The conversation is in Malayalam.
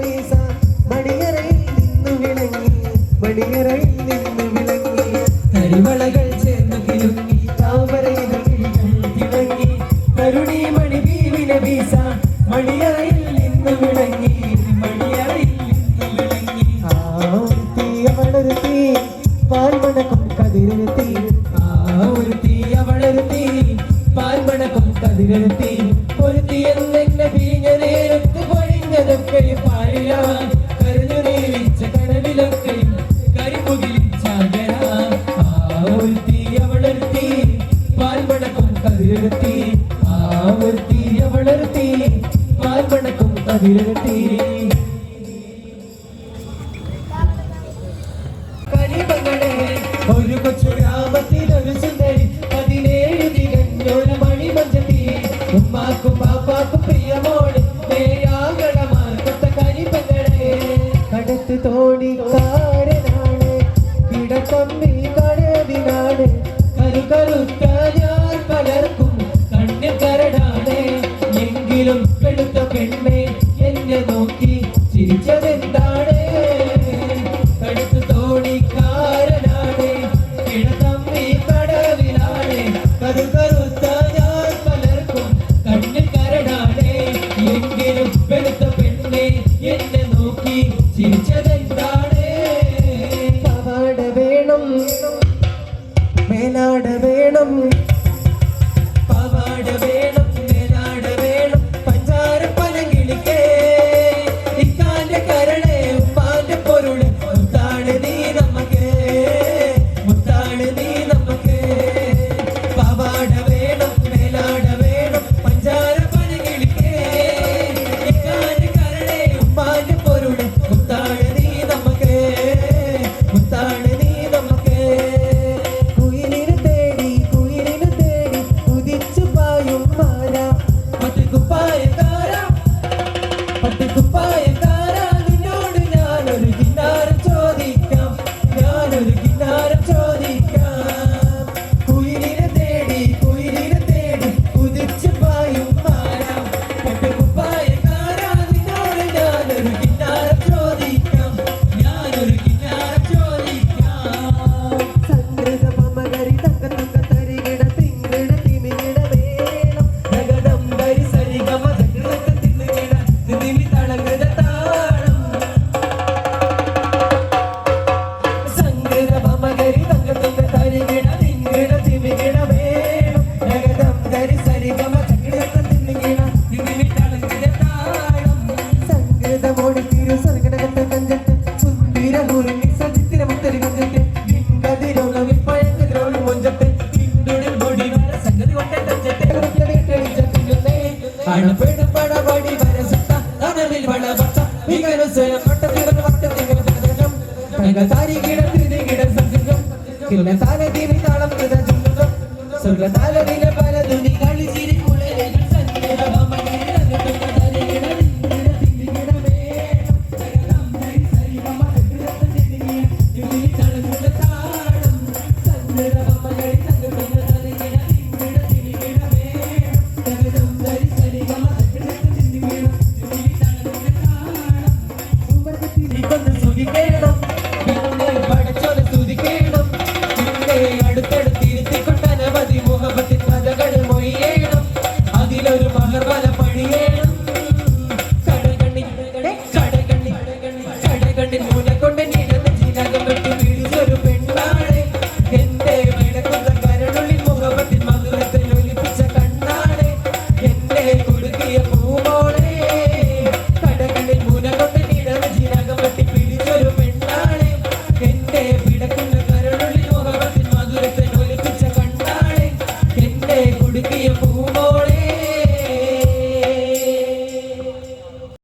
വീസ മടിയറയിൽ നിന്നു വിളങ്ങി മടിയറയിൽ നിന്നു വിളങ്ങി. കരിവളകൾ ചേർന്ന് കിരുങ്ങി താമരയിൽ തിളങ്ങി. കരുണി മണി ബീവിലെ വീസ മടിയറയിൽ നിന്നു വിളങ്ങി മടിയറയിൽ നിന്നു വിളങ്ങി. ആ തീയ വളരുത്തി പാൽമണക്കും കതിരുത്തി ആ ഒരു തീയ വളരുത്തി പാൽമണക്കും കതിരുത്തി പൊരുത്തി എന്നെ കരഞ്ഞതൊക്കെയും പാലിലായി കരഞ്ഞു നീലിച്ച കടലിലൊക്കെയും കരിമുകിലിച്ചാകര ആവർത്തി അവളർത്തി പാൽമണക്കും കതിരത്തി ആവർത്തി അവളർത്തി പാൽമണക്കും കതിരത്തി ഒരു கையிலும் பெழுத்த பெண்ணே What? സുഖതലവിലെ പല തുണി കളിച്ചിരി കുളലുകൾ സുഖിക്കണം verdad